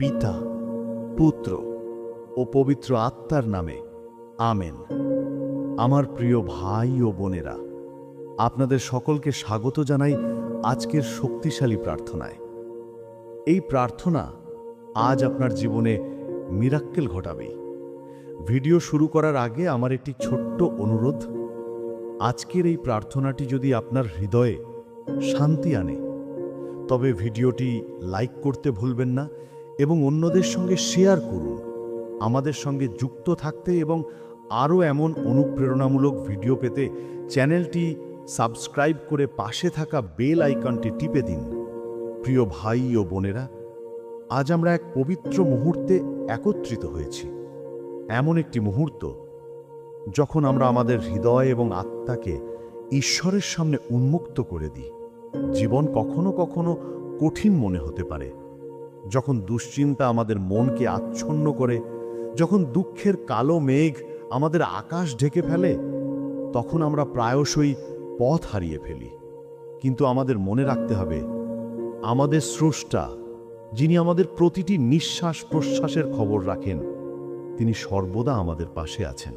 পিতা, পুত্র ও পবিত্র আত্মার নামে, আমেন। আমার প্রিয় ভাই ও বোনেরা, আপনাদের সকলকে স্বাগত জানাই আজকের শক্তিশালী প্রার্থনায়। এই প্রার্থনা আজ আপনার জীবনে মিরাক্কেল ঘটাবে। ভিডিও শুরু করার আগে আমার একটি ছোট্ট অনুরোধ, আজকের এই প্রার্থনাটি যদি আপনার হৃদয়ে শান্তি আনে, তবে ভিডিওটি লাইক করতে ভুলবেন না এবং অন্যদের সঙ্গে শেয়ার করুন। আমাদের সঙ্গে যুক্ত থাকতে এবং আরও এমন অনুপ্রেরণামূলক ভিডিও পেতে চ্যানেলটি সাবস্ক্রাইব করে পাশে থাকা বেল আইকনটি টিপে দিন। প্রিয় ভাই ও বোনেরা, আজ আমরা এক পবিত্র মুহূর্তে একত্রিত হয়েছি। এমন একটি মুহূর্ত যখন আমরা আমাদের হৃদয় এবং আত্মাকে ঈশ্বরের সামনে উন্মুক্ত করে দিই। জীবন কখনো কখনো কঠিন মনে হতে পারে। যখন দুশ্চিন্তা আমাদের মনকে আচ্ছন্ন করে, যখন দুঃখের কালো মেঘ আমাদের আকাশ ঢেকে ফেলে, তখন আমরা প্রায়শই পথ হারিয়ে ফেলি। কিন্তু আমাদের মনে রাখতে হবে, আমাদের স্রষ্টা, যিনি আমাদের প্রতিটি নিঃশ্বাস প্রশ্বাসের খবর রাখেন, তিনি সর্বদা আমাদের পাশে আছেন।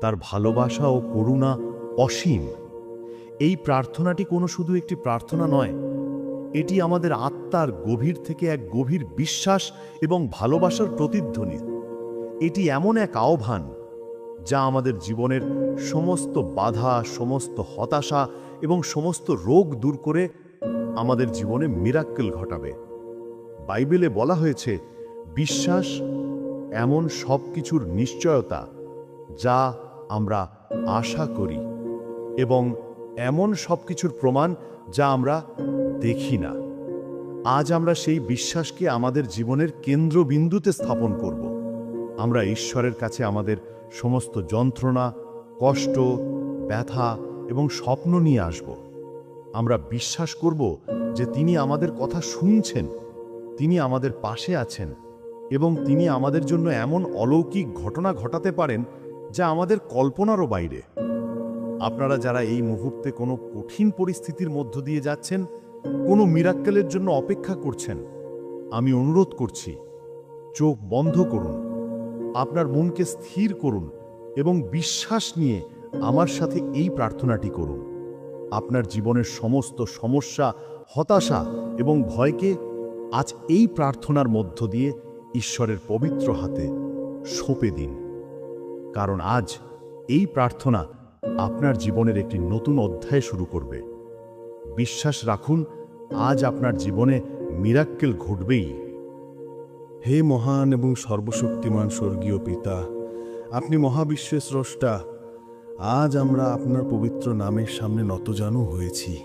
তার ভালোবাসা ও করুণা অসীম। এই প্রার্থনাটি কোনো শুধু একটি প্রার্থনা নয় এটি আমাদের আত্মার গভীর থেকে এক গভীর বিশ্বাস এবং ভালোবাসার প্রতিধ্বনি। এটি এমন এক আহ্বান যা আমাদের জীবনের সমস্ত বাধা, সমস্ত হতাশা এবং সমস্ত রোগ দূর করে আমাদের জীবনে মিরাক্কেল ঘটাবে। বাইবেলে বলা হয়েছে, বিশ্বাস এমন সব কিছুর নিশ্চয়তা যা আমরা আশা করি এবং এমন সব কিছুর প্রমাণ যা আমরা দেখি না। আজ আমরা সেই বিশ্বাসকে আমাদের জীবনের কেন্দ্রবিন্দুতে স্থাপন করব। আমরা ঈশ্বরের কাছে আমাদের সমস্ত যন্ত্রণা, কষ্ট, ব্যথা এবং স্বপ্ন নিয়ে আসব। আমরা বিশ্বাস করব যে তিনি আমাদের কথা শুনছেন, তিনি আমাদের পাশে আছেন এবং তিনি আমাদের জন্য এমন অলৌকিক ঘটনা ঘটাতে পারেন যা আমাদের কল্পনারও বাইরে। আপনারা যারা এই মুহূর্তে কোনো কঠিন পরিস্থিতির মধ্য দিয়ে যাচ্ছেন কোনো মিরাক্কেলের জন্য অপেক্ষা করছেন। আমি অনুরোধ করছি, চোখ বন্ধ করুন, আপনার মনকে স্থির করুন এবং বিশ্বাস নিয়ে আমার সাথে এই প্রার্থনাটি করুন। আপনার জীবনের সমস্ত সমস্যা, হতাশা এবং ভয়কে আজ এই প্রার্থনার মধ্য দিয়ে ঈশ্বরের পবিত্র হাতে সঁপে দিন। কারণ আজ এই প্রার্থনা আপনার জীবনের একটি নতুন অধ্যায় শুরু করবে। বিশ্বাস রাখুন, আজ আপনার জীবনে মিরাক্কেল ঘটবেই। হে মহান এবং সর্বশক্তিমান স্বর্গীয় পিতা, আপনি মহাবিশ্বের স্রষ্টা, আজ আমরা আপনার পবিত্র নামের সামনে নতজানু হয়েছি।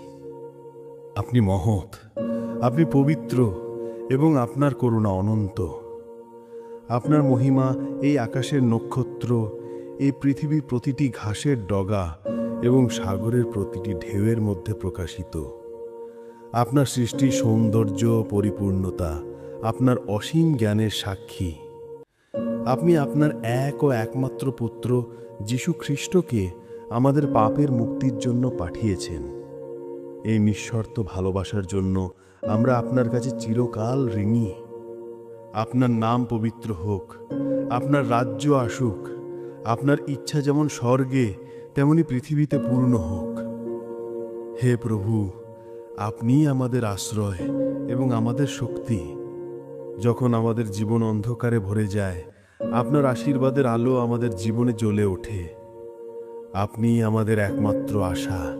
আপনি মহৎ, আপনি পবিত্র এবং আপনার করুণা অনন্ত। আপনার মহিমা এই আকাশের নক্ষত্র, এই পৃথিবীর প্রতিটি ঘাসের ডগা এবং সাগরের প্রতিটি ঢেউয়ের মধ্যে প্রকাশিত। আপনার সৃষ্টির সৌন্দর্য, পরিপূর্ণতা, আপনার অসীম জ্ঞানের সাক্ষী। আপনি আপনার এক ও একমাত্র পুত্র যীশু খ্রিস্টকে আমাদের পাপের মুক্তির জন্য পাঠিয়েছেন। এই নিঃশর্ত ভালোবাসার জন্য আমরা আপনার কাছে চিরকাল ঋণী। আপনার নাম পবিত্র হোক, আপনার রাজ্য আসুক, আপনার ইচ্ছা যেমন স্বর্গে তেমনি পৃথিবীতে পূর্ণ হোক। হে প্রভু আপনিই আমাদের আশ্রয় এবং আমাদের শক্তি। যখন আমাদের জীবন অন্ধকারে ভরে যায়, আপনার আশীর্বাদের আলো আমাদের জীবনে জ্বলে ওঠে। আপনি আমাদের একমাত্র আশা।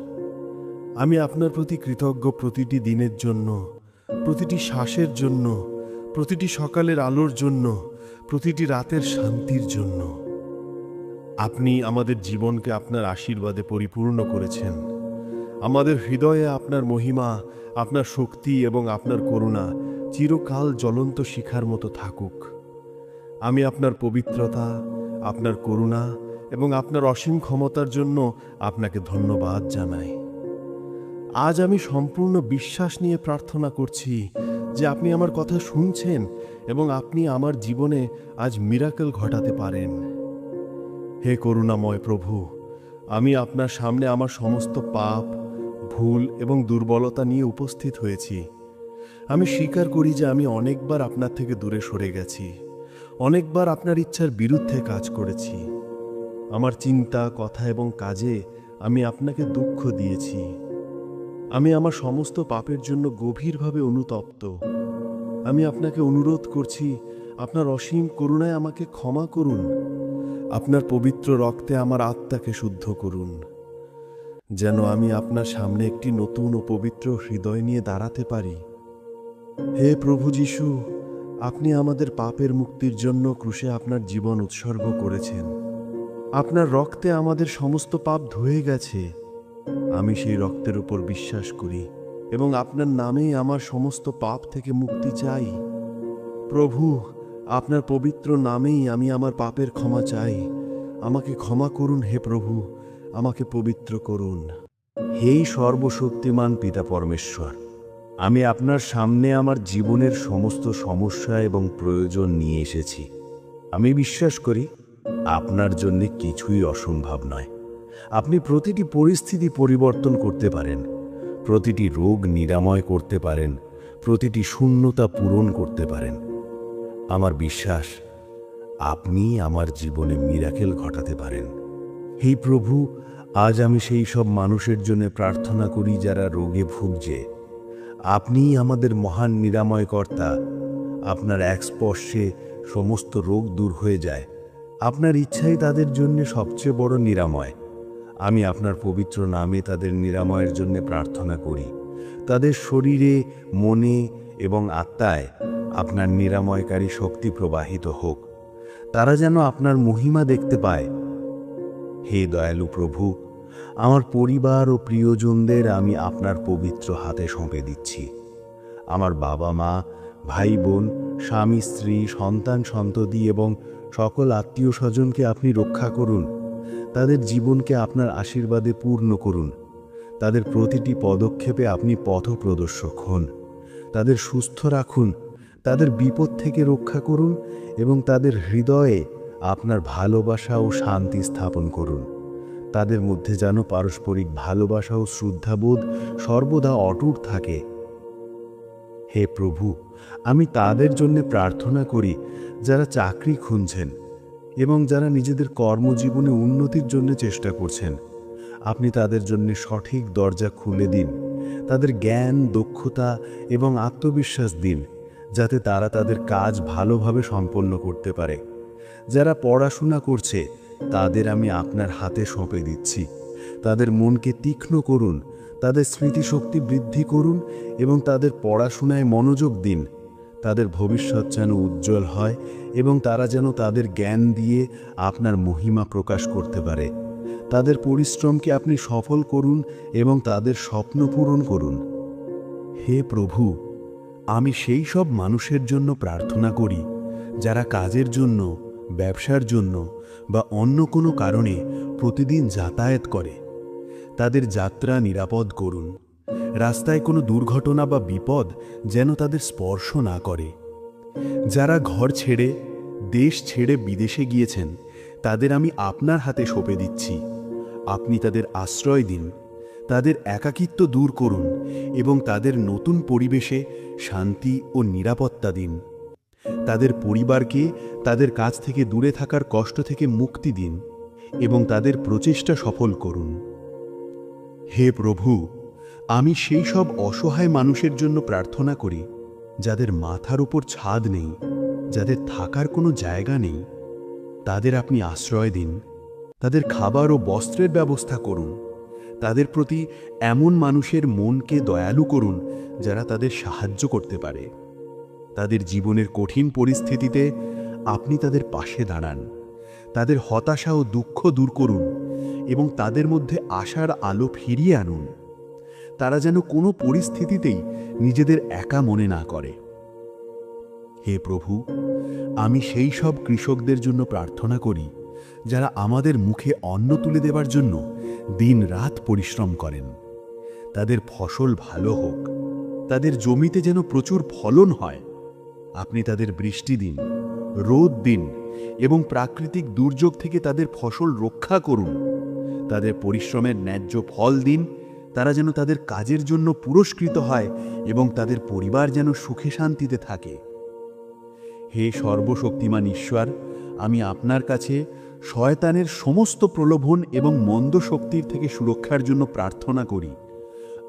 আমি আপনার প্রতি কৃতজ্ঞ প্রতিটি দিনের জন্য, প্রতিটি শ্বাসের জন্য, প্রতিটি সকালের আলোর জন্য, প্রতিটি রাতের শান্তির জন্য। আপনি আমাদের জীবনকে আপনার আশীর্বাদে পরিপূর্ণ করেছেন। আমাদের হৃদয়ে আপনার মহিমা, আপনার শক্তি এবং আপনার করুণা চিরকাল জ্বলন্ত শিখার মতো থাকুক। আমি আপনার পবিত্রতা, আপনার করুণা এবং আপনার অসীম ক্ষমতার জন্য আপনাকে ধন্যবাদ জানাই। আজ আমি সম্পূর্ণ বিশ্বাস নিয়ে প্রার্থনা করছি যে আপনি আমার কথা শুনছেন এবং আপনি আমার জীবনে আজ মিরাকেল ঘটাতে পারেন। হে করুণাময় প্রভু, আমি আপনার সামনে আমার সমস্ত পাপ, ভুল এবং দুর্বলতা নিয়ে উপস্থিত হয়েছি। আমি স্বীকার করি যে আমি অনেকবার আপনার থেকে দূরে সরে গেছি, অনেকবার আপনার ইচ্ছার বিরুদ্ধে কাজ করেছি। আমার চিন্তা, কথা এবং কাজে আমি আপনাকে দুঃখ দিয়েছি। আমি আমার সমস্ত পাপের জন্য গভীরভাবে অনুতপ্ত। আমি আপনাকে অনুরোধ করছি, আপনার অসীম করুণায় আমাকে ক্ষমা করুন। আপনার পবিত্র রক্তে আমার আত্মাকে শুদ্ধ করুন। যেন আমি আপনার সামনে একটি নতুন ও পবিত্র হৃদয় নিয়ে দাঁড়াতে পারি। হে প্রভু যিশু, আপনি আমাদের পাপের মুক্তির জন্য ক্রুশে আপনার জীবন উৎসর্গ করেছেন। আপনার রক্তে আমাদের সমস্ত পাপ ধুয়ে গেছে। আমি সেই রক্তের উপর বিশ্বাস করি এবং আপনার নামেই আমার সমস্ত পাপ থেকে মুক্তি চাই। প্রভু আপনার পবিত্র নামেই আমি আমার পাপের ক্ষমা চাই। আমাকে ক্ষমা করুন হে প্রভু, আমাকে পবিত্র করুন। হেই সর্বশক্তিমান পিতা পরমেশ্বর, আমি আপনার সামনে আমার জীবনের সমস্ত সমস্যা এবং প্রয়োজন নিয়ে এসেছি। আমি বিশ্বাস করি, আপনার জন্য কিছুই অসম্ভব নয়। আপনি প্রতিটি পরিস্থিতি পরিবর্তন করতে পারেন, প্রতিটি রোগ নিরাময় করতে পারেন, প্রতিটি শূন্যতা পূরণ করতে পারেন। আমার বিশ্বাস, আপনি আমার জীবনে মিরাকেল ঘটাতে পারেন। হে প্রভু, আজ আমি সেই সব মানুষের জন্য প্রার্থনা করি যারা রোগে ভুগছে। আপনি আমাদের মহান নিরাময়কর্তা। আপনার এক স্পর্শে সমস্ত রোগ দূর হয়ে যায়। আপনার ইচ্ছাই তাদের জন্য সবচেয়ে বড় নিরাময়। আমি আপনার পবিত্র নামে তাদের নিরাময়ের জন্য প্রার্থনা করি। তাদের শরীরে, মনে এবং আত্মায় আপনার নিরাময়কারী শক্তি প্রবাহিত হোক। তারা যেন আপনার মহিমা দেখতে পায়। হে দয়ালু প্রভু, আমার পরিবার ও প্রিয়জনদের আমি আপনার পবিত্র হাতে সঁপে দিচ্ছি। আমার বাবা মা, ভাই বোন, স্বামী, স্ত্রী, সন্তান, সন্ততি এবং সকল আত্মীয় স্বজনকে আপনি রক্ষা করুন। তাদের জীবনকে আপনার আশীর্বাদে পূর্ণ করুন। তাদের প্রতিটি পদক্ষেপে আপনি পথ প্রদর্শক হন। তাদের সুস্থ রাখুন তাদের বিপদ থেকে রক্ষা করুন এবং তাদের হৃদয়ে আপনার ভালোবাসা ও শান্তি স্থাপন করুন। তাদের মধ্যে যেন পারস্পরিক ভালোবাসা ও শ্রদ্ধাবোধ সর্বদা অটুট থাকে। হে প্রভু, আমি তাদের জন্য প্রার্থনা করি, যারা চাকরি খুঁজছেন এবং যারা নিজেদের কর্মজীবনে উন্নতির জন্য চেষ্টা করছেন। আপনি তাদের জন্য সঠিক দরজা খুলে দিন। তাদের জ্ঞান, দক্ষতা এবং আত্মবিশ্বাস দিন। যাতে তারা তাদের কাজ ভালোভাবে সম্পন্ন করতে পারে। যারা পড়াশোনা করছে, তাদের আমি আপনার হাতে সঁপে দিচ্ছি। তাদের মনকে তীক্ষ্ণ করুন, তাদের স্মৃতিশক্তি বৃদ্ধি করুন এবং তাদের পড়াশোনায় মনোযোগ দিন। তাদের ভবিষ্যৎ যেন উজ্জ্বল হয় এবং তারা যেন তাদের জ্ঞান দিয়ে আপনার মহিমা প্রকাশ করতে পারে। তাদের পরিশ্রমকে আপনি সফল করুন এবং তাদের স্বপ্ন পূরণ করুন। হে প্রভু আমি সেই সব মানুষের জন্য প্রার্থনা করি, যারা কাজের জন্য, ব্যবসার জন্য বা অন্য কোনো কারণে প্রতিদিন যাতায়াত করে। তাদের যাত্রা নিরাপদ করুন। রাস্তায় কোনো দুর্ঘটনা বা বিপদ যেন তাদের স্পর্শ না করে। যারা ঘর ছেড়ে, দেশ ছেড়ে বিদেশে গিয়েছেন, তাদের আমি আপনার হাতে সঁপে দিচ্ছি। আপনি তাদের আশ্রয় দিন। তাদের একাকিত্ব দূর করুন এবং তাদের নতুন পরিবেশে শান্তি ও নিরাপত্তা দিন। তাদের পরিবারকে তাদের কাছ থেকে দূরে থাকার কষ্ট থেকে মুক্তি দিন এবং তাদের প্রচেষ্টা সফল করুন। হে প্রভু, আমি সেই সব অসহায় মানুষের জন্য প্রার্থনা করি, যাদের মাথার উপর ছাদ নেই, যাদের থাকার কোনো জায়গা নেই। তাদের আপনি আশ্রয় দিন, তাদের খাবার ও বস্ত্রের ব্যবস্থা করুন। তাদের প্রতি এমন মানুষের মনকে দয়ালু করুন যারা তাদের সাহায্য করতে পারে। তাদের জীবনের কঠিন পরিস্থিতিতে আপনি তাদের পাশে দাঁড়ান। তাদের হতাশা ও দুঃখ দূর করুন এবং তাদের মধ্যে আশার আলো ফিরিয়ে আনুন। তারা যেন কোনো পরিস্থিতিতেই নিজেদের একা মনে না করে। হে প্রভু, আমি সেই সব কৃষকদের জন্য প্রার্থনা করি, যারা আমাদের মুখে অন্ন তুলে দেবার জন্য দিন রাত পরিশ্রম করেন। তাদের ফসল ভালো হোক। তাদের জমিতে যেন প্রচুর ফলন হয়। আপনি তাদের বৃষ্টি দিন, রোদ দিন এবং প্রাকৃতিক দুর্যোগ থেকে তাদের ফসল রক্ষা করুন। তাদের পরিশ্রমের ন্যায্য ফল দিন। তারা যেন তাদের কাজের জন্য পুরস্কৃত হয় এবং তাদের পরিবার যেন সুখে শান্তিতে থাকে। হে সর্বশক্তিমান ঈশ্বর, আমি আপনার কাছে শয়তানের সমস্ত প্রলোভন এবং মন্দ শক্তির থেকে সুরক্ষার জন্য প্রার্থনা করি।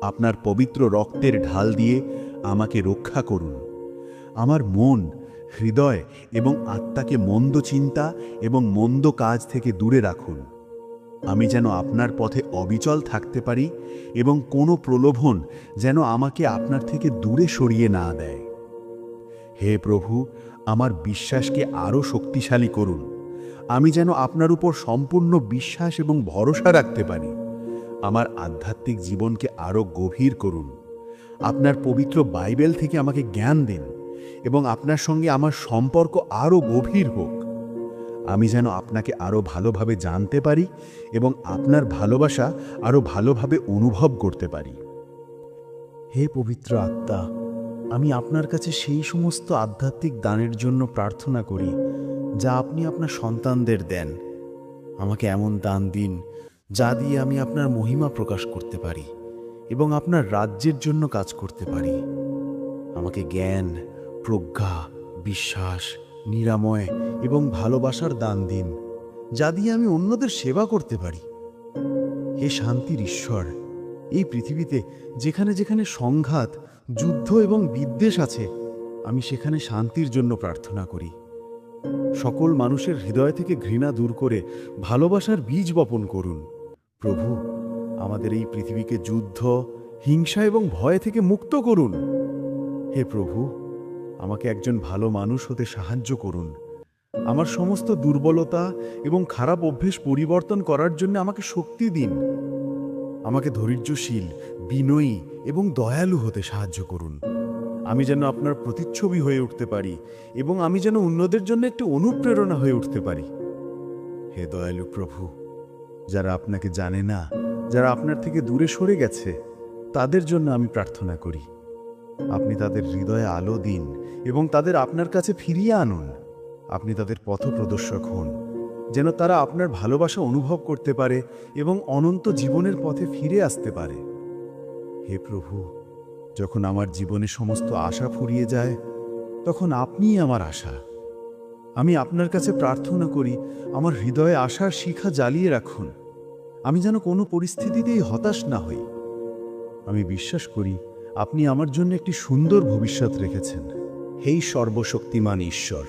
আপনার পবিত্র রক্তের ঢাল দিয়ে আমাকে রক্ষা করুন। আমার মন, হৃদয় এবং আত্মাকে মন্দ চিন্তা এবং মন্দ কাজ থেকে দূরে রাখুন। আমি যেন আপনার পথে অবিচল থাকতে পারি এবং কোনো প্রলোভন যেন আমাকে আপনার থেকে দূরে সরিয়ে না দেয়। হে প্রভু, আমার বিশ্বাসকে আরও শক্তিশালী করুন। আমি যেন আপনার উপর সম্পূর্ণ বিশ্বাস এবং ভরসা রাখতে পারি। আমার আধ্যাত্মিক জীবনকে আরও গভীর করুন। আপনার পবিত্র বাইবেল থেকে আমাকে জ্ঞান দিন এবং আপনার সঙ্গে আমার সম্পর্ক আরও গভীর হোক। আমি যেন আপনাকে আরও ভালোভাবে জানতে পারি এবং আপনার ভালোবাসা আরও ভালোভাবে অনুভব করতে পারি। হে পবিত্র আত্মা, আমি আপনার কাছে সেই সমস্ত আধ্যাত্মিক দানের জন্য প্রার্থনা করি যা আপনি আপনার সন্তানদের দেন। আমাকে এমন দান দিন, যা দিয়ে আমি আপনার মহিমা প্রকাশ করতে পারি এবং আপনার রাজ্যের জন্য কাজ করতে পারি। আমাকে জ্ঞান, প্রজ্ঞা, বিশ্বাস, নিরাময় এবং ভালোবাসার দান দিন, যা দিয়ে আমি অন্যদের সেবা করতে পারি। হে শান্তির ঈশ্বর, এই পৃথিবীতে যেখানে যেখানে সংঘাত, যুদ্ধ এবং বিদ্বেষ আছে, আমি সেখানে শান্তির জন্য প্রার্থনা করি। সকল মানুষের হৃদয় থেকে ঘৃণা দূর করে ভালোবাসার বীজ বপন করুন। প্রভু, আমাদের এই পৃথিবীকে যুদ্ধ, হিংসা এবং ভয় থেকে মুক্ত করুন। হে প্রভু, আমাকে একজন ভালো মানুষ হতে সাহায্য করুন। আমার সমস্ত দুর্বলতা এবং খারাপ অভ্যেস পরিবর্তন করার জন্য আমাকে শক্তি দিন। আমাকে ধৈর্যশীল, বিনয়ী এবং দয়ালু হতে সাহায্য করুন। আমি যেন আপনার প্রতিচ্ছবি হয়ে উঠতে পারি এবং আমি যেন অন্যদের জন্য একটি অনুপ্রেরণা হয়ে উঠতে পারি। হে দয়ালু প্রভু, যারা আপনাকে জানে না, যারা আপনার থেকে দূরে সরে গেছে, তাদের জন্য আমি প্রার্থনা করি। আপনি তাদের হৃদয়ে আলো দিন এবং তাদের আপনার কাছে ফিরিয়ে আনুন। আপনি তাদের পথপ্রদর্শক হন, যেন তারা আপনার ভালোবাসা অনুভব করতে পারে এবং অনন্ত জীবনের পথে ফিরে আসতে পারে। হে প্রভু যখন আমার জীবনে সমস্ত আশা ফুরিয়ে যায়, তখন আপনিই আমার আশা। আমি আপনার কাছে প্রার্থনা করি, আমার হৃদয়ে আশার শিখা জ্বালিয়ে রাখুন। আমি যেন কোনো পরিস্থিতিতেই হতাশ না হই। আমি বিশ্বাস করি, আপনি আমার জন্য একটি সুন্দর ভবিষ্যৎ রেখেছেন। হেই সর্বশক্তিমান ঈশ্বর,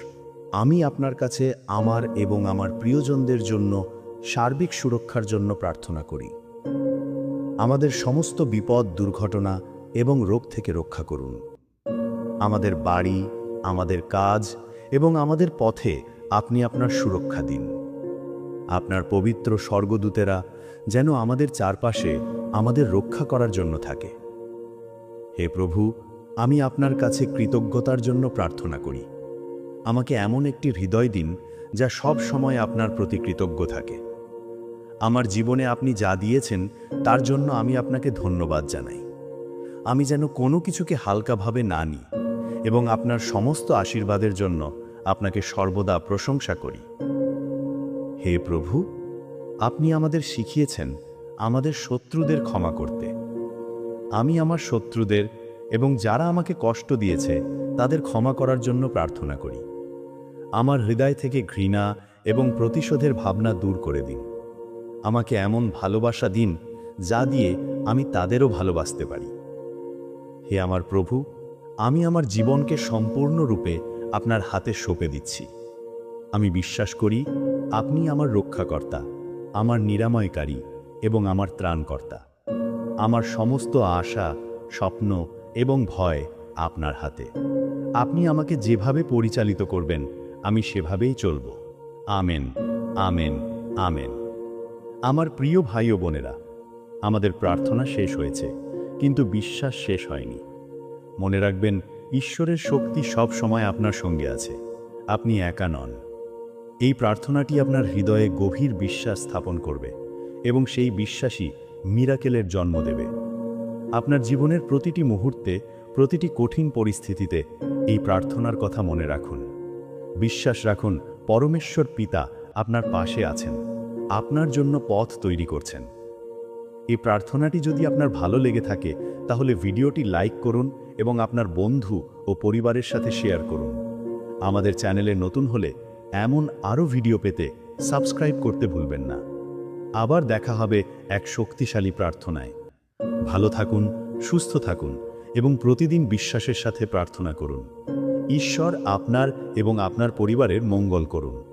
আমি আপনার কাছে আমার এবং আমার প্রিয়জনদের জন্য সার্বিক সুরক্ষার জন্য প্রার্থনা করি। আমাদের সমস্ত বিপদ, দুর্ঘটনা এবং রোগ থেকে রক্ষা করুন। আমাদের বাড়ি, আমাদের কাজ এবং আমাদের পথে আপনি আপনার সুরক্ষা দিন। আপনার পবিত্র স্বর্গদূতেরা যেন আমাদের চারপাশে আমাদের রক্ষা করার জন্য থাকে। হে প্রভু, আমি আপনার কাছে কৃতজ্ঞতার জন্য প্রার্থনা করি। আমাকে এমন একটি হৃদয় দিন যা সব সময় আপনার প্রতি কৃতজ্ঞ থাকে। আমার জীবনে আপনি যা দিয়েছেন, তার জন্য আমি আপনাকে ধন্যবাদ জানাই। আমি যেন কোনো কিছুকে হালকাভাবে না নিই এবং আপনার সমস্ত আশীর্বাদের জন্য আপনাকে সর্বদা প্রশংসা করি। হে প্রভু, আপনি আমাদের শিখিয়েছেন আমাদের শত্রুদের ক্ষমা করতে। আমি আমার শত্রুদের এবং যারা আমাকে কষ্ট দিয়েছে তাদের ক্ষমা করার জন্য প্রার্থনা করি। আমার হৃদয় থেকে ঘৃণা এবং প্রতিশোধের ভাবনা দূর করে দিন। আমাকে এমন ভালোবাসা দিন যা দিয়ে আমি তাদেরও ভালোবাসতে পারি। হে আমার প্রভু, আমি আমার জীবনকে সম্পূর্ণরূপে আপনার হাতে সঁপে দিচ্ছি। আমি বিশ্বাস করি, আপনি আমার রক্ষাকর্তা, আমার নিরাময়কারী এবং আমার ত্রাণকর্তা। আমার সমস্ত আশা, স্বপ্ন এবং ভয় আপনার হাতে। আপনি আমাকে যেভাবে পরিচালিত করবেন, আমি সেভাবেই চলব। আমেন আমেন আমেন। আমার প্রিয় ভাই ও বোনেরা, আমাদের প্রার্থনা শেষ হয়েছে। কিন্তু বিশ্বাস শেষ হয়নি। মনে রাখবেন, ঈশ্বরের শক্তি সব সময় আপনার সঙ্গে আছে। আপনি একা নন। এই প্রার্থনাটি আপনার হৃদয়ে গভীর বিশ্বাস স্থাপন করবে এবং সেই বিশ্বাসই মিরাকেলের জন্ম দেবে। আপনার জীবনের প্রতিটি মুহূর্তে, প্রতিটি কঠিন পরিস্থিতিতে এই প্রার্থনার কথা মনে রাখুন। বিশ্বাস রাখুন, পরমেশ্বর পিতা আপনার পাশে আছেন। আপনার জন্য পথ তৈরি করছেন। এই প্রার্থনাটি যদি আপনার ভালো লেগে থাকে, তাহলে ভিডিওটি লাইক করুন এবং আপনার বন্ধু ও পরিবারের সাথে শেয়ার করুন। আমাদের চ্যানেলে নতুন হলে এমন আরও ভিডিও পেতে সাবস্ক্রাইব করতে ভুলবেন না। আবার দেখা হবে এক শক্তিশালী প্রার্থনায়। ভালো থাকুন, সুস্থ থাকুন এবং প্রতিদিন বিশ্বাসের সাথে প্রার্থনা করুন। ঈশ্বর আপনার এবং আপনার পরিবারের মঙ্গল করুন।